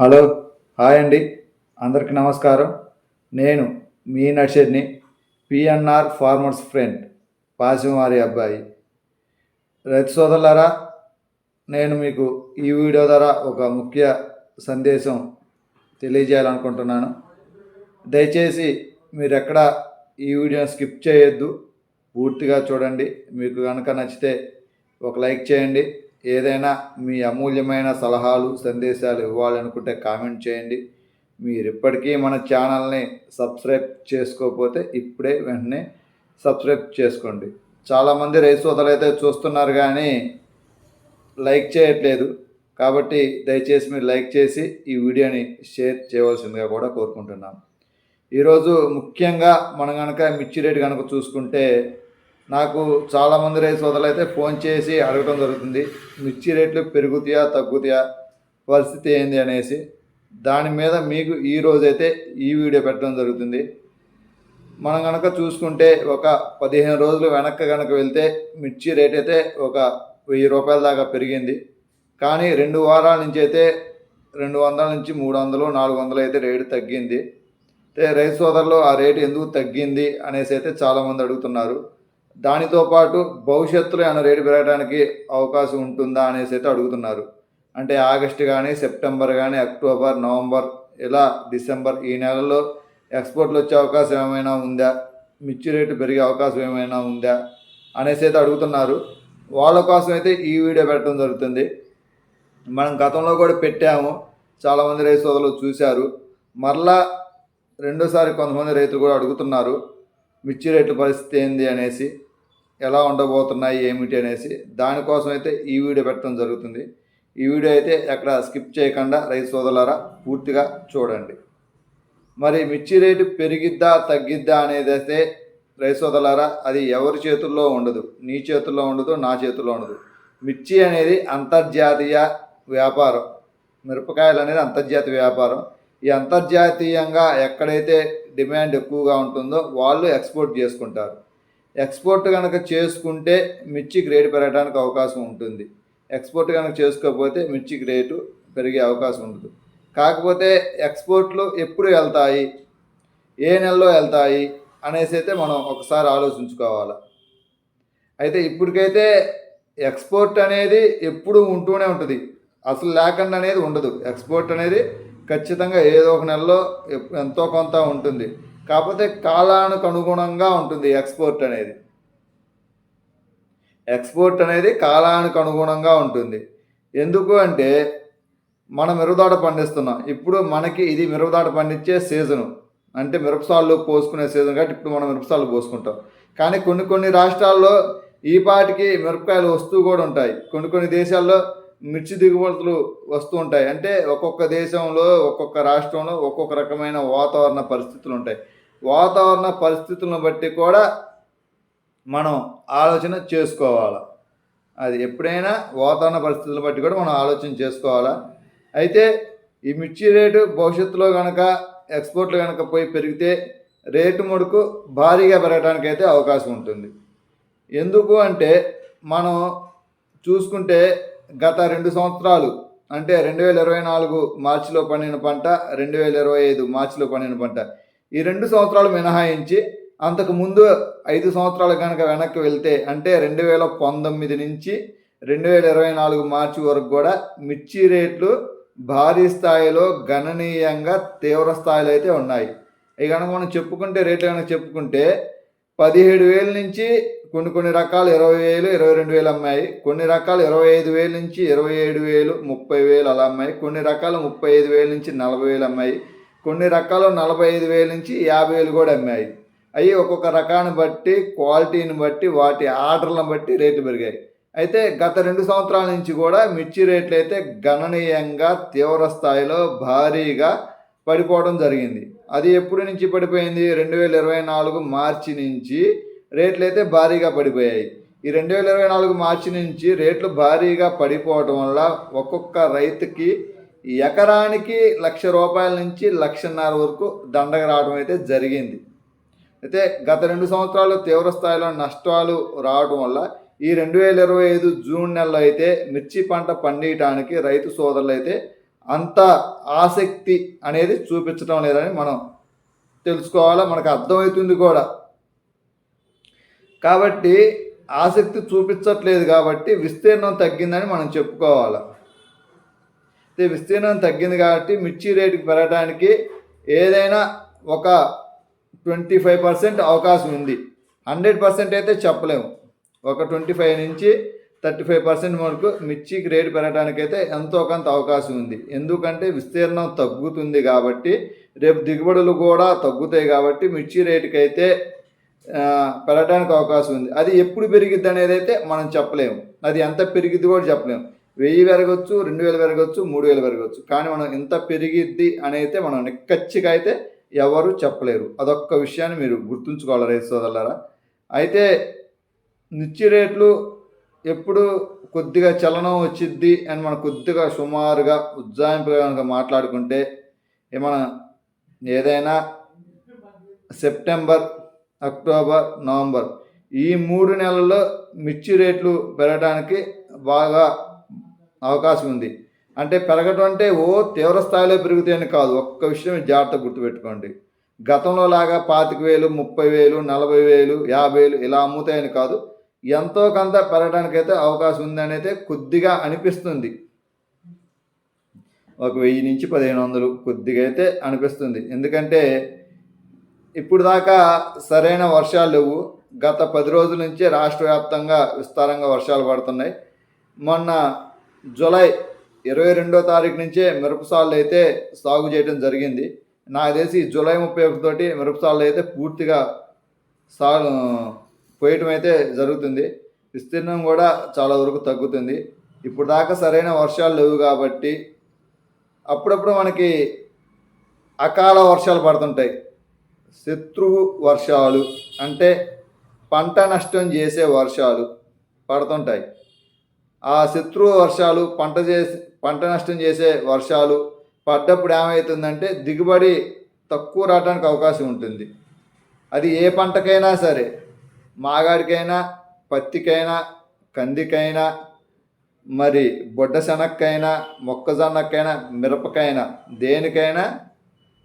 Hello hi అండి. అందరికీ నమస్కారం. నేను మీ నషర్ని పిఎన్ఆర్ ఫార్మర్స్ ఫ్రెండ్ పాసిమారి అబ్బాయి. రైతు సోదరులారా నేను మీకు ఈ వీడియో ద్వారా ఒక ముఖ్య సందేశం తెలియజేయాలనుకుంటున్నాను. దయచేసి మీరెక్కడ ఈ వీడియోని స్కిప్ చేయొద్దు. పూర్తిగా చూడండి. మీకు కనుక నచ్చితే ఒక లైక్ చేయండి. ఏదైనా మీ అమూల్యమైన సలహాలు సందేశాలు ఇవ్వాలనుకుంటే కామెంట్ చేయండి. మీరు ఇప్పటికీ మన ఛానల్ని సబ్స్క్రైబ్ చేసుకోకపోతే ఇప్పుడే వెంటనే సబ్స్క్రైబ్ చేసుకోండి. చాలామంది రైతు సోదరులు అయితే చూస్తున్నారు కానీ లైక్ చేయట్లేదు. కాబట్టి దయచేసి మీరు లైక్ చేసి ఈ వీడియోని షేర్ చేయవలసిందిగా కూడా కోరుకుంటున్నాం. ఈరోజు ముఖ్యంగా మనం కనుక మిర్చి రేటు కనుక చూసుకుంటే నాకు చాలామంది రైతు సోదరులు అయితే ఫోన్ చేసి అడగడం జరుగుతుంది. మిర్చి రేట్లు పెరుగుతాయా తగ్గుతాయా పరిస్థితి ఏంది అనేసి. దాని మీద మీకు ఈ రోజైతే ఈ వీడియో పెట్టడం జరుగుతుంది. మనం కనుక చూసుకుంటే ఒక పదిహేను రోజులు వెనక్కి కనుక వెళ్తే మిర్చి రేట్ అయితే ఒక వెయ్యి రూపాయల దాకా పెరిగింది. కానీ రెండు వారాల నుంచి అయితే రెండు వందల నుంచి మూడు వందలు నాలుగు వందలు అయితే రేటు తగ్గింది. అయితే రైతు సోదరులు ఆ రేటు ఎందుకు తగ్గింది అనేసి అయితే చాలామంది అడుగుతున్నారు. దానితో పాటు భవిష్యత్తులో ఏమైనా రేటు పెరగడానికి అవకాశం ఉంటుందా అనేసి అయితే అడుగుతున్నారు. అంటే ఆగస్టు కానీ సెప్టెంబర్ కానీ అక్టోబర్ నవంబర్ ఇలా డిసెంబర్ ఈ నెలలో ఎక్స్పోర్ట్లు వచ్చే అవకాశం ఏమైనా ఉందా? మిర్చి రేటు పెరిగే అవకాశం ఏమైనా ఉందా? అనేసి అయితే అడుగుతున్నారు. వాళ్ళ కోసం అయితే ఈ వీడియో పెట్టడం జరుగుతుంది. మనం గతంలో కూడా పెట్టాము. చాలామంది రైతు సోదరులు చూశారు. మరలా రెండోసారి కొంతమంది రైతులు కూడా అడుగుతున్నారు. మిర్చి రేట్ల పరిస్థితి ఏంది అనేసి ఎలా ఉండబోతున్నాయి ఏమిటి అనేసి దానికోసం అయితే ఈ వీడియో పెట్టడం జరుగుతుంది. ఈ వీడియో అయితే ఎక్కడ స్కిప్ చేయకుండా రైతు సోదరులారా పూర్తిగా చూడండి. మరి మిర్చి రేటు పెరిగిద్దా తగ్గిద్దా అనేది అయితే రైతు సోదరులారా అది ఎవరి చేతుల్లో ఉండదు? నీ చేతుల్లో ఉండదు నా చేతుల్లో ఉండదు. మిర్చి అనేది అంతర్జాతీయ వ్యాపారం. మిరపకాయలు అనేది అంతర్జాతీయ వ్యాపారం. ఈ అంతర్జాతీయంగా ఎక్కడైతే డిమాండ్ ఎక్కువగా ఉంటుందో వాళ్ళు ఎక్స్పోర్ట్ చేసుకుంటారు. ఎక్స్పోర్ట్ కనుక చేసుకుంటే మిర్చికి రేటు పెరగడానికి అవకాశం ఉంటుంది. ఎక్స్పోర్ట్ కనుక చేసుకోకపోతే మిర్చికి రేటు పెరిగే అవకాశం ఉండదు. కాకపోతే ఎక్స్పోర్ట్లు ఎప్పుడు వెళ్తాయి? ఏ నెలలో వెళ్తాయి? అనేసి అయితే మనం ఒకసారి ఆలోచించుకోవాలి. అయితే ఇప్పటికైతే ఎక్స్పోర్ట్ అనేది ఎప్పుడు ఉంటూనే ఉంటుంది. అసలు లేకుండా అనేది ఉండదు. ఎక్స్పోర్ట్ అనేది ఖచ్చితంగా ఏదో ఒక నెలలో ఎంతో కొంత ఉంటుంది. కాకపోతే కాలానికి అనుగుణంగా ఉంటుంది ఎక్స్పోర్ట్ అనేది. ఎక్స్పోర్ట్ అనేది కాలానికి అనుగుణంగా ఉంటుంది. ఎందుకు అంటే మనం మిరపదాట పండిస్తున్నాం. ఇప్పుడు మనకి ఇది మిరపదాట పండించే సీజను. అంటే మిరపసాళ్ళు పోసుకునే సీజన్ కాబట్టి ఇప్పుడు మనం మిరపసాళ్ళు పోసుకుంటాం. కానీ కొన్ని కొన్ని రాష్ట్రాల్లో ఈ పాటికి మిరపకాయలు వస్తూ కూడా ఉంటాయి. కొన్ని కొన్ని దేశాల్లో మిర్చి దిగుబడులు వస్తూ ఉంటాయి. అంటే ఒక్కొక్క దేశంలో ఒక్కొక్క రాష్ట్రంలో ఒక్కొక్క రకమైన వాతావరణ పరిస్థితులు ఉంటాయి. వాతావరణ పరిస్థితులను బట్టి కూడా మనం ఆలోచన చేసుకోవాలి? అది ఎప్పుడైనా వాతావరణ పరిస్థితులను బట్టి కూడా మనం ఆలోచన చేసుకోవాలా? అయితే ఈ మిర్చి రేటు భవిష్యత్తులో కనుక ఎక్స్పోర్ట్లు కనుక పోయి పెరిగితే రేటు ముడుకు భారీగా పెరగడానికి అయితే అవకాశం ఉంటుంది. ఎందుకు అంటే మనం చూసుకుంటే గత రెండు సంవత్సరాలు అంటే రెండు వేల ఇరవై నాలుగు మార్చిలో పండిన పంట రెండు వేల ఇరవై ఐదు మార్చిలో పండిన పంట. ఈ రెండు సంవత్సరాలు మినహాయించి అంతకు ముందు ఐదు సంవత్సరాలు కనుక వెనక్కి వెళ్తే అంటే రెండు వేల పంతొమ్మిది నుంచి రెండు వేల ఇరవై నాలుగు మార్చి వరకు కూడా మిర్చి రేట్లు భారీ స్థాయిలో గణనీయంగా తీవ్ర స్థాయిలో అయితే ఉన్నాయి. ఇక కనుక మనం చెప్పుకుంటే రేట్లు కనుక చెప్పుకుంటే పదిహేడు వేల నుంచి కొన్ని కొన్ని రకాలు ఇరవై వేలు ఇరవై రెండు వేలు అమ్మాయి. కొన్ని రకాలు ఇరవై ఐదు వేల నుంచి ఇరవై ఏడు వేలు ముప్పై వేలు అలా అమ్మాయి. కొన్ని రకాలు ముప్పై ఐదు వేల నుంచి నలభై వేలు అమ్మాయి. కొన్ని రకాలు నలభై ఐదు వేల నుంచి యాభై వేలు కూడా అమ్మాయి. అవి ఒక్కొక్క రకాన్ని బట్టి క్వాలిటీని బట్టి వాటి ఆర్డర్లను బట్టి రేట్లు పెరిగాయి. అయితే గత రెండు సంవత్సరాల నుంచి కూడా మిర్చి రేట్లు అయితే గణనీయంగా తీవ్ర స్థాయిలో భారీగా పడిపోవడం జరిగింది. అది ఎప్పటి నుంచి పడిపోయింది? రెండు వేల ఇరవై నాలుగు మార్చి నుంచి రేట్లు అయితే భారీగా పడిపోయాయి. ఈ రెండు వేల ఇరవై నాలుగు మార్చి నుంచి రేట్లు భారీగా పడిపోవటం వల్ల ఒక్కొక్క రైతుకి ఎకరానికి లక్ష రూపాయల నుంచి లక్షన్నర వరకు దండగ రావడం అయితే జరిగింది. అయితే గత రెండు సంవత్సరాలు తీవ్ర స్థాయిలో నష్టాలు రావడం వల్ల ఈ రెండు వేల ఇరవై ఐదు జూన్ నెలలో అయితే మిర్చి పంట పండియటానికి రైతు సోదరులు అయితే అంత ఆసక్తి అనేది చూపించడం లేదని మనం తెలుసుకోవాలా మనకు అర్థమవుతుంది కూడా. కాబట్టి ఆసక్తి చూపించట్లేదు కాబట్టి విస్తీర్ణం తగ్గిందని మనం చెప్పుకోవాలి. అయితే విస్తీర్ణం తగ్గింది కాబట్టి మిర్చి రేటు పెరగడానికి ఏదైనా ఒక ట్వంటీ ఫైవ్ పర్సెంట్ అవకాశం ఉంది. హండ్రెడ్ పర్సెంట్ అయితే చెప్పలేము. ఒక ట్వంటీ ఫైవ్ నుంచి థర్టీ ఫైవ్ పర్సెంట్ వరకు మిర్చికి రేటు పెరగడానికైతే ఎంతో కొంత అవకాశం ఉంది. ఎందుకంటే విస్తీర్ణం తగ్గుతుంది కాబట్టి రేపు దిగుబడులు కూడా తగ్గుతాయి కాబట్టి మిర్చి రేటుకైతే పెరగడానికి అవకాశం ఉంది. అది ఎప్పుడు పెరిగిద్ది అనేది అయితే మనం చెప్పలేము. అది ఎంత పెరిగిద్ది కూడా చెప్పలేము. వెయ్యి పెరగచ్చు రెండు వేలు పెరగచ్చు మూడు వేలు పెరగచ్చు. కానీ మనం ఎంత పెరిగిద్ది అని అయితే మనం నిక్కచ్చిగా అయితే ఎవరు చెప్పలేరు. అదొక్క విషయాన్ని మీరు గుర్తుంచుకోవాలి రైతు సోదరులారా. అయితే మిర్చి రేట్లు ఎప్పుడు కొద్దిగా చలనం వచ్చిద్ది అని మనం కొద్దిగా సుమారుగా ఉజ్జాయింపుగా కనుక మాట్లాడుకుంటే మన ఏదైనా సెప్టెంబర్ అక్టోబర్ నవంబర్ ఈ మూడు నెలల్లో మిర్చి రేట్లు పెరగడానికి బాగా అవకాశం ఉంది. అంటే పెరగటం అంటే ఓ తీవ్ర స్థాయిలో పెరుగుతాయని కాదు. ఒక్క విషయం జాగ్రత్త గుర్తుపెట్టుకోండి. గతంలో లాగా పాతిక వేలు ముప్పై వేలు నలభై వేలు యాభై వేలు ఇలా అమ్ముతాయని కాదు. ఎంతో కొంత పెరగడానికైతే అవకాశం ఉందని అయితే కొద్దిగా అనిపిస్తుంది. ఒక వెయ్యి నుంచి పదిహేను వందలు కొద్దిగా అయితే అనిపిస్తుంది. ఎందుకంటే ఇప్పుడు దాకా సరైన వర్షాలు లేవు. గత పది రోజుల నుంచే రాష్ట్ర వ్యాప్తంగా విస్తారంగా వర్షాలు పడుతున్నాయి. మొన్న జూలై ఇరవై రెండో తారీఖు నుంచే మిరపసాళ్ళు అయితే సాగు చేయడం జరిగింది. నాకు తెలిసి జూలై ముప్పై ఒకటితోటి మిరపసాళ్ళు అయితే పూర్తిగా సాగు పోయటం అయితే జరుగుతుంది. విస్తీర్ణం కూడా చాలా వరకు తగ్గుతుంది. ఇప్పుడు దాకా సరైన వర్షాలు లేవు కాబట్టి అప్పుడప్పుడు మనకి అకాల వర్షాలు పడుతుంటాయి. శత్రువు వర్షాలు అంటే పంట నష్టం చేసే వర్షాలు పడుతుంటాయి. ఆ శత్రువు వర్షాలు పంట చేసి పంట నష్టం చేసే వర్షాలు పడ్డప్పుడు ఏమవుతుందంటే దిగుబడి తక్కువ రావడానికి అవకాశం ఉంటుంది. అది ఏ పంటకైనా సరే మాగాడికైనా పత్తికైనా కందికైనా మరి బొడ్డ శనక్కైనా మొక్కజొన్నకైనా మిరపకైనా దేనికైనా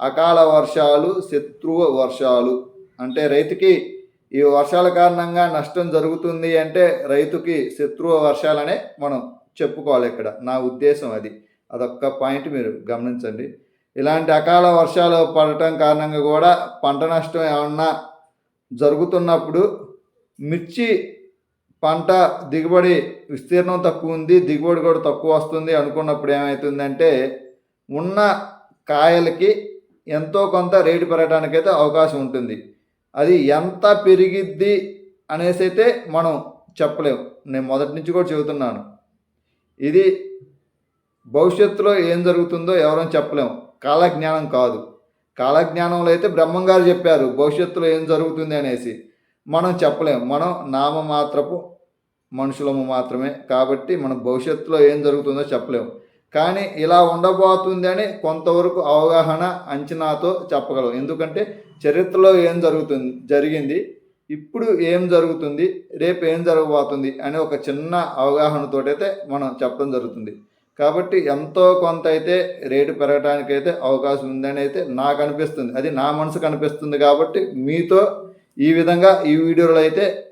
అకాల వర్షాలు శత్రువు వర్షాలు. అంటే రైతుకి ఈ వర్షాల కారణంగా నష్టం జరుగుతుంది అంటే రైతుకి శత్రువు వర్షాలనే మనం చెప్పుకోవాలి ఇక్కడ. నా ఉద్దేశం అది. అదొక్క పాయింట్ మీరు గమనించండి. ఇలాంటి అకాల వర్షాలు పడటం కారణంగా కూడా పంట నష్టం ఏమన్నా జరుగుతున్నప్పుడు మిర్చి పంట దిగుబడి విస్తీర్ణం తక్కువ ఉంది దిగుబడి కూడా తక్కువ వస్తుంది అనుకున్నప్పుడు ఏమవుతుందంటే ఉన్న కాయలకి ఎంతో కొంత రేటు పెరగడానికైతే అవకాశం ఉంటుంది. అది ఎంత పెరిగిద్ది అనేసి అయితే మనం చెప్పలేము నేను మొదటి నుంచి కూడా చెబుతున్నాను. ఇది భవిష్యత్తులో ఏం జరుగుతుందో ఎవరూ చెప్పలేము కాలజ్ఞానం కాదు. కాలజ్ఞానంలో అయితే బ్రహ్మంగారు చెప్పారు భవిష్యత్తులో ఏం జరుగుతుంది అనేసి. మనం చెప్పలేము మనం నామమాత్రపు మనుషులము మాత్రమే కాబట్టి మనం భవిష్యత్తులో ఏం జరుగుతుందో చెప్పలేము కానీ ఇలా ఉండబోతుంది అని కొంతవరకు అవగాహన అంచనాతో చెప్పగలం. ఎందుకంటే చరిత్రలో ఏం జరుగుతుంది జరిగింది ఇప్పుడు ఏం జరుగుతుంది రేపు ఏం జరగబోతుంది అనే ఒక చిన్న అవగాహనతోటైతే మనం చెప్పడం జరుగుతుంది. కాబట్టి ఎంతో కొంత అయితే రేటు పెరగడానికైతే అవకాశం ఉందని అయితే నాకు అనిపిస్తుంది. అది నా మనసుకు అనిపిస్తుంది కాబట్టి మీతో ఈ విధంగా ఈ వీడియోలో అయితే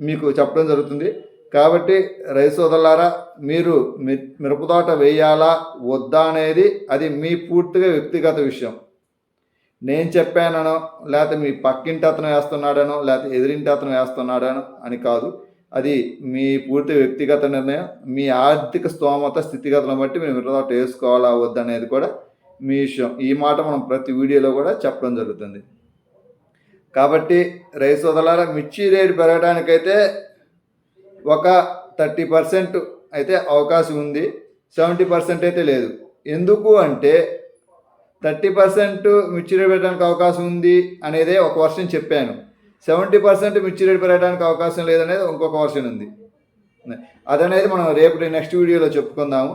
మీకు చెప్పడం జరుగుతుంది. కాబట్టి రైతు సోదరులారా మీరు మి- మిరపతోట వేయాలా వద్దా అనేది అది మీ పూర్తిగా వ్యక్తిగత విషయం. నేను చెప్పాననో లేకపోతే మీ పక్కింటి అతను వేస్తున్నాడనో లేకపోతే ఎదిరింటి అతను వేస్తున్నాడనో అని కాదు. అది మీ పూర్తి వ్యక్తిగత నిర్ణయం మీ ఆర్థిక స్తోమత స్థితిగతులను బట్టి మీరు మిరపతోట వేసుకోవాలా వద్దనేది కూడా మీ విషయం. ఈ మాట మనం ప్రతి వీడియోలో కూడా చెప్పడం జరుగుతుంది. కాబట్టి రైస్ వదలాల మిర్చి రేటు పెరగడానికైతే ఒక థర్టీ పర్సెంట్ అయితే అవకాశం ఉంది. సెవెంటీ పర్సెంట్ అయితే లేదు. ఎందుకు అంటే థర్టీ పర్సెంట్ మిర్చి రేటు పెట్టడానికి అవకాశం ఉంది అనేదే ఒక వర్షం చెప్పాను. సెవెంటీ పర్సెంట్ మిర్చి రేటు పెరగడానికి అవకాశం లేదనేది ఇంకొక వర్షన్ ఉంది. అదనేది మనం రేపు నెక్స్ట్ వీడియోలో చెప్పుకుందాము.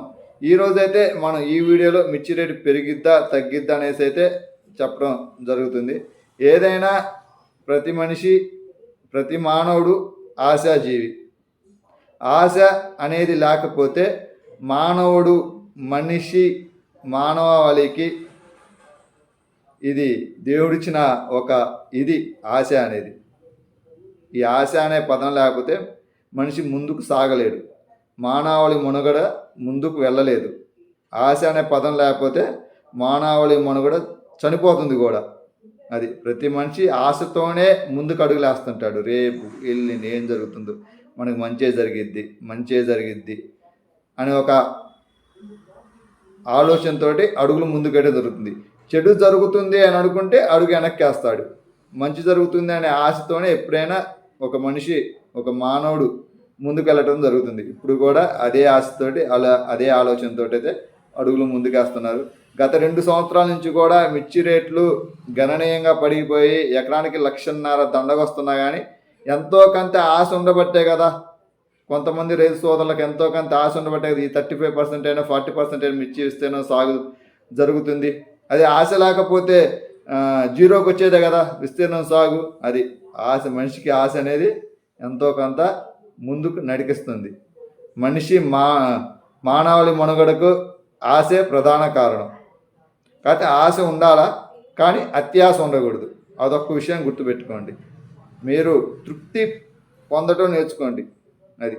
ఈరోజు అయితే మనం ఈ వీడియోలో మిర్చి రేటు పెరిగిద్దా తగ్గిద్దా అనేసి అయితే చెప్పడం జరుగుతుంది. ఏదైనా ప్రతి మనిషి ప్రతి మానవుడు ఆశాజీవి. ఆశ అనేది లేకపోతే మానవుడు మనిషి మానవాళికి ఇది దేవుడిచ్చిన ఒక ఇది ఆశ అనేది. ఈ ఆశ అనే పదం లేకపోతే మనిషి ముందుకు సాగలేడు. మానవాళి మనుగడ ముందుకు వెళ్ళలేదు. ఆశ అనే పదం లేకపోతే మానవాళి మనుగడ చనిపోతుంది కూడా. అది ప్రతి మనిషి ఆశతోనే ముందుకు అడుగులేస్తుంటాడు. రేపు వెళ్ళి ఏం జరుగుతుందో. మనకు మంచే జరిగిద్ది మంచే జరిగిద్ది అని ఒక ఆలోచనతోటి అడుగులు ముందుకడే జరుగుతుంది చెడు జరుగుతుంది అని అనుకుంటే అడుగు వెనక్కి వేస్తాడు మంచి జరుగుతుంది అనే ఆశతోనే ఎప్పుడైనా ఒక మనిషి ఒక మానవుడు ముందుకు వెళ్ళటం జరుగుతుంది. ఇప్పుడు కూడా అదే ఆశతోటి అలా అదే ఆలోచనతో అయితే అడుగులు ముందుకేస్తున్నారు. గత రెండు సంవత్సరాల నుంచి కూడా మిర్చి రేట్లు గణనీయంగా పడిపోయి ఎకరానికి లక్షన్నర దండగొస్తున్నా కానీ ఎంతో కొంత ఆశ ఉండబట్టే కదా. కొంతమంది రైతు సోదరులకు ఎంతో కొంత ఆశ ఉండబట్టే కదా ఈ థర్టీ ఫైవ్ పర్సెంట్ అయినా ఫార్టీ పర్సెంట్ అయినా మిర్చి ఇస్తేనో సాగు జరుగుతుంది. అది ఆశ లేకపోతే జీరోకి వచ్చేదే కదా విస్తీర్ణం సాగు. అది ఆశ మనిషికి ఆశ అనేది ఎంతో కొంత ముందుకు నడిపిస్తుంది. మనిషి మా మానవాళి మనుగడకు ఆశే ప్రధాన కారణం. కాకపోతే ఆశ ఉండాలా? కానీ అత్యాశ ఉండకూడదు. అదొక్క విషయం గుర్తుపెట్టుకోండి. మీరు తృప్తి పొందటం నేర్చుకోండి. అది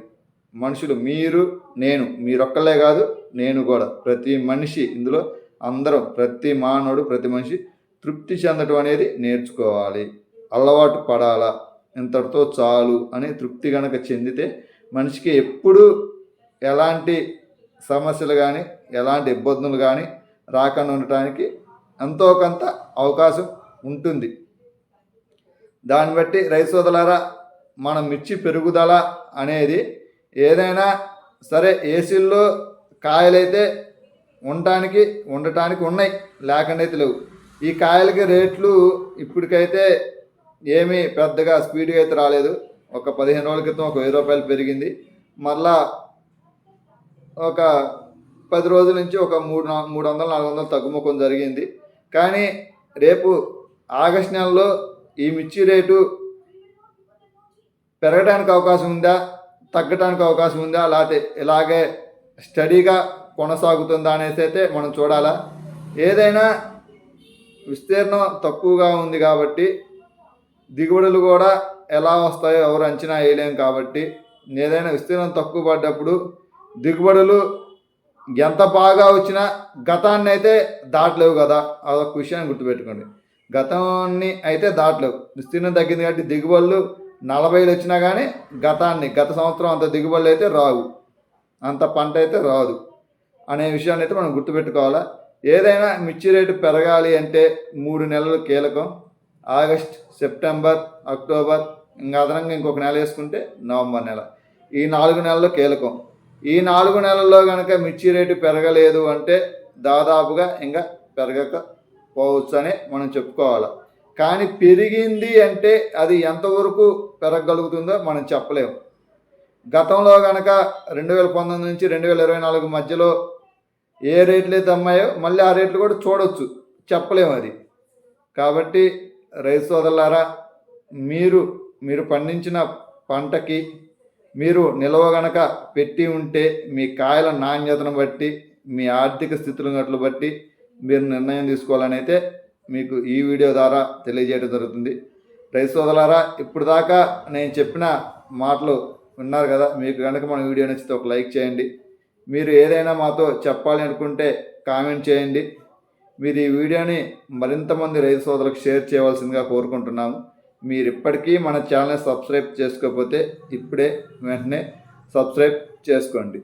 మనుషులు మీరు నేను మీరొక్కలే కాదు నేను కూడా. ప్రతి మనిషి ఇందులో అందరం ప్రతి మానవుడు ప్రతి మనిషి తృప్తి చెందటం అనేది నేర్చుకోవాలి. అలవాటు పడాలా? ఇంతటితో చాలు అని తృప్తి కనుక చెందితే మనిషికి ఎప్పుడు ఎలాంటి సమస్యలు కానీ ఎలాంటి ఇబ్బందులు కానీ రాకుండా ఉండటానికి ఎంతో కొంత అవకాశం ఉంటుంది. దాన్ని బట్టి రైతు సోదరులారా మన మిర్చి పెరుగుదల అనేది ఏదైనా సరే ఏసీల్లో కాయలైతే ఉండటానికి ఉండటానికి ఉన్నాయి లేకుండా లేవు. ఈ కాయలకి రేట్లు ఇప్పటికైతే ఏమీ పెద్దగా స్పీడ్గా అయితే రాలేదు. ఒక పదిహేను రోజుల క్రితం ఒక వెయ్యి రూపాయలు పెరిగింది. మరలా ఒక పది రోజుల నుంచి ఒక మూడు మూడు వందలు నాలుగు వందలు తగ్గుముఖం జరిగింది. కానీ రేపు ఆగస్ట్ నెలలో ఈ మిర్చి రేటు పెరగడానికి అవకాశం ఉందా? తగ్గడానికి అవకాశం ఉందా? లేకపోతే ఇలాగే స్టడీగా కొనసాగుతుందా అనేసి అయితే మనం చూడాలా. ఏదైనా విస్తీర్ణం తక్కువగా ఉంది కాబట్టి దిగుబడులు కూడా ఎలా వస్తాయో ఎవరు అంచనా వేయలేం కాబట్టి ఏదైనా విస్తీర్ణం తక్కువ పడ్డప్పుడు దిగుబడులు ఎంత బాగా వచ్చినా గతాన్ని అయితే దాటలేవు కదా. అదొక విషయాన్ని గుర్తుపెట్టుకోండి. గతాన్ని అయితే దాటలేవు. విస్తీర్ణం తగ్గింది కాబట్టి దిగుబడులు నలభైలు వచ్చినా కానీ గతాన్ని గత సంవత్సరం అంత దిగుబడులు అయితే రావు. అంత పంట అయితే రాదు అనే విషయాన్ని అయితే మనం గుర్తుపెట్టుకోవాలా? ఏదైనా మిర్చి రేటు పెరగాలి అంటే మూడు నెలలు కీలకం. ఆగస్ట్ సెప్టెంబర్ అక్టోబర్ ఇంకా అదనంగా ఇంకొక నెల వేసుకుంటే నవంబర్ నెల. ఈ నాలుగు నెలలు కీలకం. ఈ నాలుగు నెలల్లో కనుక మిర్చి రేటు పెరగలేదు అంటే దాదాపుగా ఇంకా పెరగకపోవచ్చు అని మనం చెప్పుకోవాలి. కానీ పెరిగింది అంటే అది ఎంతవరకు పెరగగలుగుతుందో మనం చెప్పలేము. గతంలో కనుక రెండు వేల పంతొమ్మిది నుంచి రెండు వేల ఇరవై నాలుగు మధ్యలో ఏ రేట్లు అయితే అమ్మాయో మళ్ళీ ఆ రేట్లు కూడా చూడొచ్చు. చెప్పలేము అది. కాబట్టి రైతు సోదరులారా మీరు మీరు పండించిన పంటకి మీరు నిల్వ గనక పెట్టి ఉంటే మీ కాయల నాణ్యతను బట్టి మీ ఆర్థిక స్థితులను బట్టి మీరు నిర్ణయం తీసుకోవాలని అయితే మీకు ఈ వీడియో ద్వారా తెలియజేయడం జరుగుతుంది. రైతు సోదరులారా ఇప్పుడు దాకా నేను చెప్పిన మాటలు విన్నారు కదా మీకు కనుక మన వీడియో నచ్చితే ఒక లైక్ చేయండి. మీరు ఏదైనా మాతో చెప్పాలి అనుకుంటే కామెంట్ చేయండి. మీరు ఈ వీడియోని మరింత మంది రైతు సోదరులకు షేర్ చేయవలసిందిగా కోరుకుంటున్నాము. మీరు ఇప్పటికీ మన ఛానల్ సబ్స్క్రైబ్ చేసుకోకపోతే ఇప్పుడే వెంటనే సబ్స్క్రైబ్ చేసుకోండి.